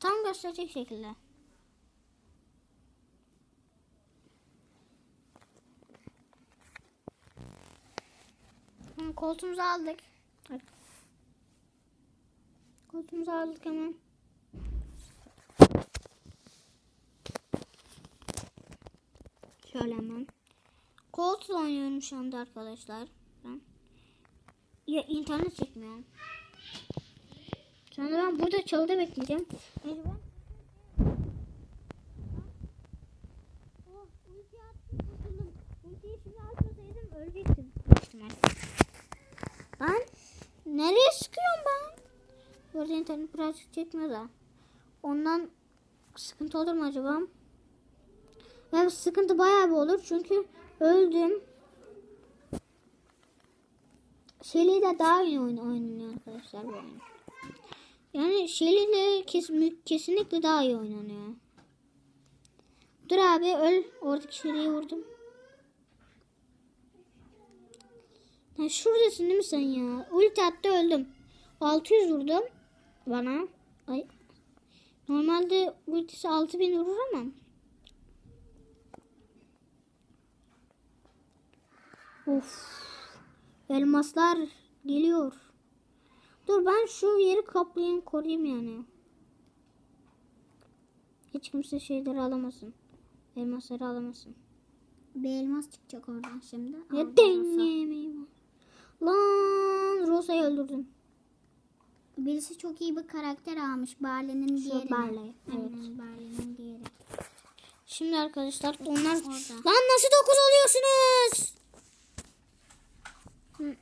tam gösterecek şekilde. Koltuğumuzu aldık. Koltuğumuzu aldık hemen. Şöyle hemen. Koltuğu oynuyorum şu anda arkadaşlar. Ben. Ya internet çekmiyor. Anda ben burada çalıda bekleyeceğim. Neyse ben. Nereye sıkıyorum ben? Bu arada internet birazcık çekmiyor da. Ondan sıkıntı olur mu acaba? Ya sıkıntı bayağı bir olur çünkü öldüm. Shelly de daha iyi oyun oynanıyor arkadaşlar bu oyun. Yani de kes, kesinlikle daha iyi oynanıyor. Dur abi öl. Oradaki Shelly'yi vurdum. Ha, şuradasın değil mi sen ya? Ulti attı öldüm. 600 vurdum bana. Ay. Normalde ultisi 6000 vurur ama. Of. Elmaslar geliyor. Dur ben şu yeri kaplayayım koruyayım yani. Hiç kimse şeyleri alamasın. Elmasları alamasın. Bir elmas çıkacak oradan şimdi. Ya Al, deneyemeyim. Lan Rosa'yı öldürdüm. Birisi çok iyi bir karakter almış. Barley'nin diğeri. Barley, evet. Barley'nin diğeri. Şimdi arkadaşlar onlar... Orada. Lan nasıl dokuz oluyorsunuz? Hı.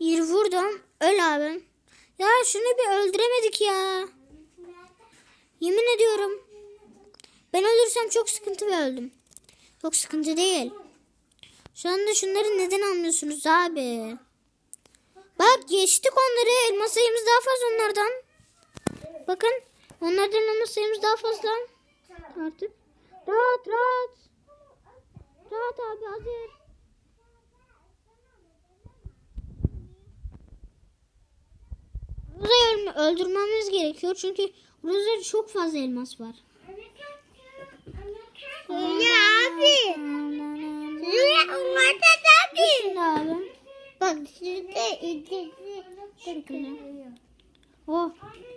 Bir vurdum. Öl abi. Ya şunu bir öldüremedik ya. Yemin ediyorum. Ben ölürsem çok sıkıntı ve öldüm. Çok sıkıntı değil. Şu anda şunları neden almıyorsunuz abi? Bak geçtik onları. Elma sayımız daha fazla onlardan. Bakın onlardan elma sayımız daha fazla. Artık. Rahat rahat. Rahat abi hazır. Ölme- öldürmemiz gerekiyor çünkü Roza'da çok fazla elmas var. Ya abi. Ya onlarda da Şimdi abi. Bak şurada. Oh.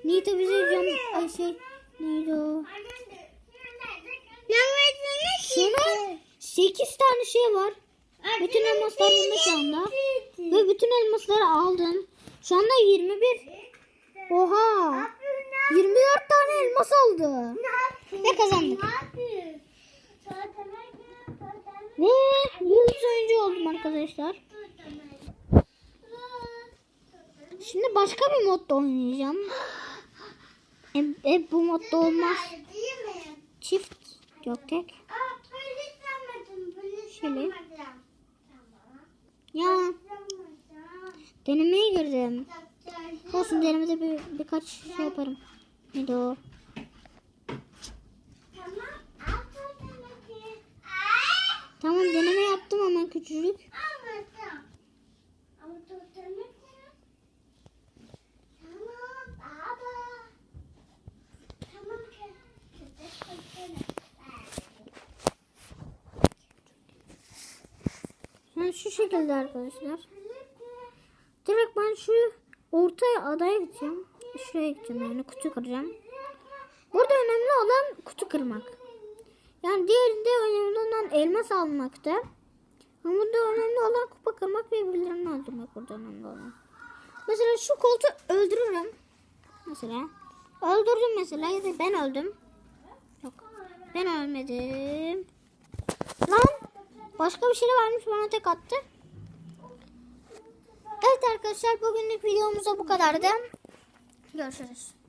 Nita bize cam... Ay şey. Neydi o? Şuna 8 tane şey var. Bütün elmaslar bunda şu anda. Ve bütün elmasları aldım. Şu anda 21. Oha. 24 tane elmas aldım. Ve kazandık. Ve yıldız oyuncu oldum arkadaşlar. Şimdi başka bir modda oynayacağım. Hep, hep bu modda olmaz. Çift yok tek. Şöyle. Ya denemeye girdim. Olsun denemede bir, birkaç şey yaparım. Neydi o? Tamam deneme yaptım ama küçücük. Yani şu şekilde arkadaşlar. Direkt ben şu orta adaya gideceğim. Şuraya gideceğim yani kutu kıracağım. Burada önemli olan kutu kırmak. Yani diğerinde önemli olan elmas almaktı. Ama burada önemli olan kupa kırmak ve birbirlerini öldürmek burada önemli olan. Mesela şu koltuğu öldürürüm. Mesela. Öldürdüm mesela ya da ben öldüm. Yok. Ben ölmedim. Lan. Başka bir şey varmış bana tek attı. Evet arkadaşlar bugünlük videomuz da bu kadardı. Görüşürüz.